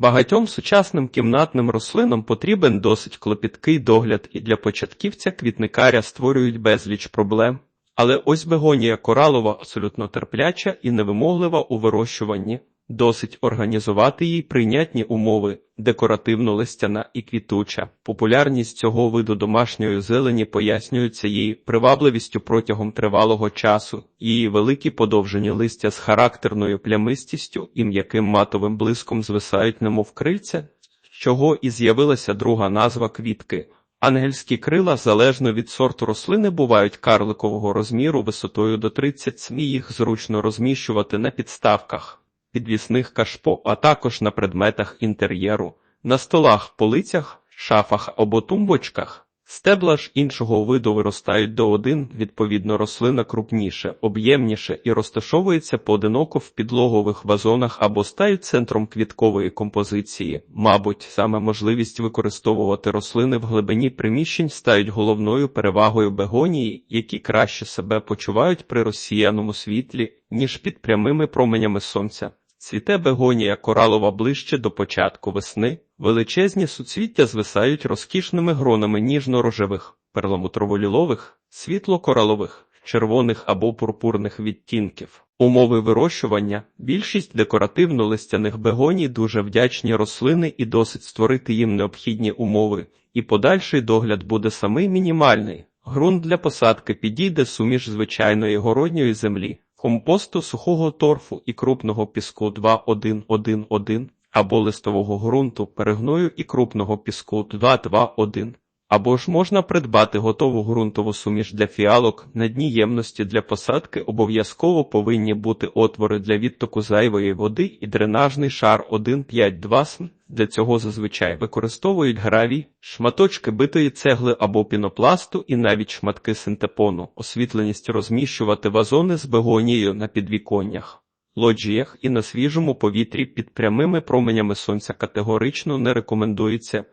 Багатьом сучасним кімнатним рослинам потрібен досить клопіткий догляд і для початківця квітникаря створюють безліч проблем. Але ось бегонія коралова абсолютно терпляча і невимоглива у вирощуванні. Досить організувати їй прийнятні умови, декоративно-листяна і квітуча. Популярність цього виду домашньої зелені пояснюється її привабливістю протягом тривалого часу, її великі подовжені листя з характерною плямистістю і м'яким матовим блиском звисають немов крильця, з чого і з'явилася друга назва квітки. Ангельські крила, залежно від сорту рослини, бувають карликового розміру висотою до 30 см, їх зручно розміщувати на підставках підвісних кашпо, а також на предметах інтер'єру, на столах, полицях, шафах або тумбочках. Стебла ж іншого виду виростають до один, відповідно, рослина крупніше, об'ємніше і розташовується поодиноко в підлогових вазонах або стають центром квіткової композиції. Мабуть, саме можливість використовувати рослини в глибині приміщень стають головною перевагою бегонії, які краще себе почувають при розсіяному світлі, ніж під прямими променями сонця. Цвіте бегонія коралова ближче до початку весни, величезні суцвіття звисають розкішними гронами ніжно-рожевих, перламутрово-лілових, світло-коралових, червоних або пурпурних відтінків. Умови вирощування, більшість декоративно-листяних бегоній дуже вдячні рослини і досить створити їм необхідні умови, і подальший догляд буде самий мінімальний. Ґрунт для посадки підійде суміш звичайної городньої землі компосту сухого торфу і крупного піску 2,1,1,1 або листового ґрунту перегною і крупного піску 2,2,1. Або ж можна придбати готову ґрунтову суміш для фіалок. На дні ємності для посадки обов'язково повинні бути отвори для відтоку зайвої води і дренажний шар 1,5-2 см. Для цього зазвичай використовують гравій, шматочки битої цегли або пінопласту і навіть шматки синтепону, освітленість розміщувати вазони з бегонією на підвіконнях, лоджіях і на свіжому повітрі під прямими променями сонця категорично не рекомендується.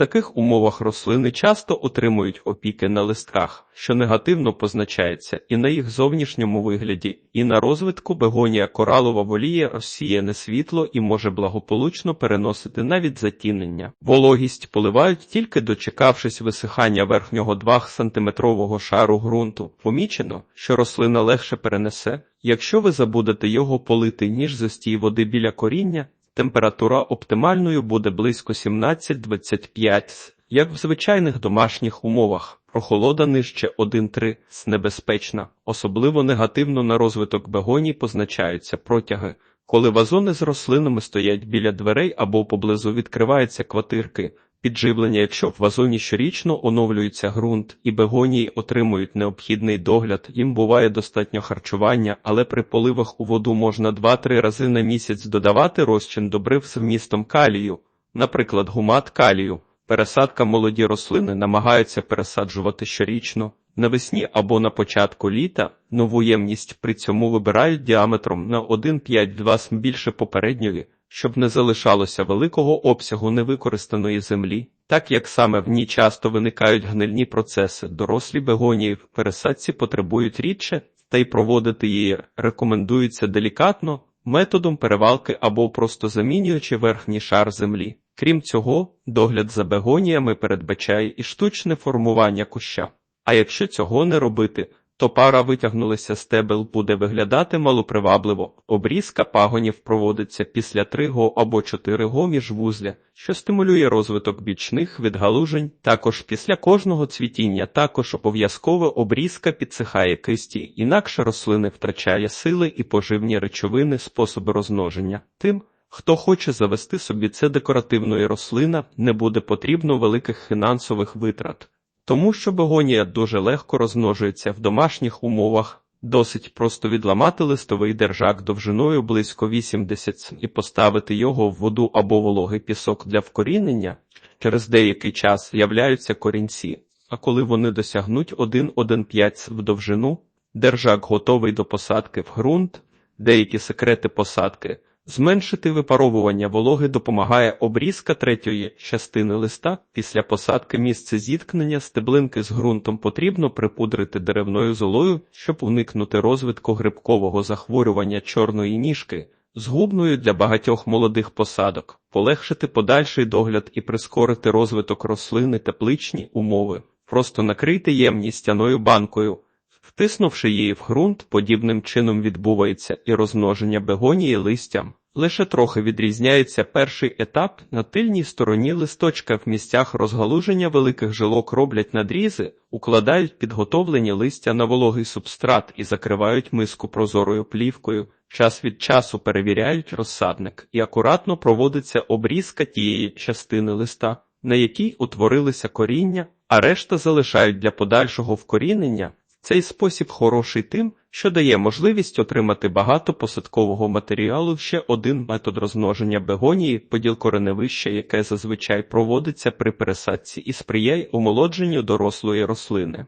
Таких умовах рослини часто отримують опіки на листках, що негативно позначається і на їх зовнішньому вигляді, і на розвитку бегонія коралова воліє розсіяне світло і може благополучно переносити навіть затінення. Вологість поливають тільки дочекавшись висихання верхнього 2-сантиметрового шару ґрунту. Помічено, що рослина легше перенесе, якщо ви забудете його полити, ніж застій води біля коріння. Температура оптимальною буде близько 17-25, як в звичайних домашніх умовах. Прохолода нижче 1-3 небезпечна. Особливо негативно на розвиток бегоній позначаються протяги. Коли вазони з рослинами стоять біля дверей або поблизу відкриваються квартирки, підживлення, якщо в вазоні щорічно оновлюється ґрунт і бегонії отримують необхідний догляд, їм буває достатньо харчування, але при поливах у воду можна 2-3 рази на місяць додавати розчин добрив з вмістом калію, наприклад, гумат калію. Пересадка молоді рослини намагаються пересаджувати щорічно, навесні або на початку літа, нову ємність при цьому вибирають діаметром на 1,5-2 см більше попередньої, щоб не залишалося великого обсягу невикористаної землі, так як саме в ній часто виникають гнильні процеси, дорослі бегонії в пересадці потребують рідше, та й проводити її рекомендується делікатно, методом перевалки або просто замінюючи верхній шар землі. Крім цього, догляд за бегоніями передбачає і штучне формування куща. А якщо цього не робити, то пара витягнулася стебел буде виглядати малопривабливо. Обрізка пагонів проводиться після 3 го або 4 го міжвузля, що стимулює розвиток бічних відгалужень. Також після кожного цвітіння також обов'язково обрізка підсихає кисті, інакше рослини втрачає сили і поживні речовини способи розмноження. Тим, Хто хоче завести собі це декоративної рослина, не буде потрібно великих фінансових витрат, тому що бегонія дуже легко розмножується в домашніх умовах, досить просто відламати листовий держак довжиною близько 80 і поставити його в воду або вологий пісок для вкорінення. Через деякий час з'являються корінці, а коли вони досягнуть 1,1,5 см в довжину, держак готовий до посадки в ґрунт, деякі секрети посадки. Зменшити випаровування вологи допомагає обрізка третьої частини листа. Після посадки місце зіткнення стеблинки з ґрунтом потрібно припудрити деревною золою, щоб уникнути розвитку грибкового захворювання чорної ніжки. згубною для багатьох молодих посадок, полегшити подальший догляд і прискорити розвиток рослини тепличні умови. Просто накрийте ємність стяною банкою, втиснувши її в ґрунт, подібним чином відбувається і розмноження бегонії листям. Лише трохи відрізняється перший етап на тильній стороні листочка в місцях розгалуження великих жилок роблять надрізи, укладають підготовлені листя на вологий субстрат і закривають миску прозорою плівкою. Час від часу перевіряють розсадник і акуратно проводиться обрізка тієї частини листа, на якій утворилися коріння, а решта залишають для подальшого вкорінення. Цей спосіб хороший тим, що дає можливість отримати багато посадкового матеріалу. Ще один метод розмноження бегонії поділ кореневища, яке зазвичай проводиться при пересадці і сприяє омолодженню дорослої рослини.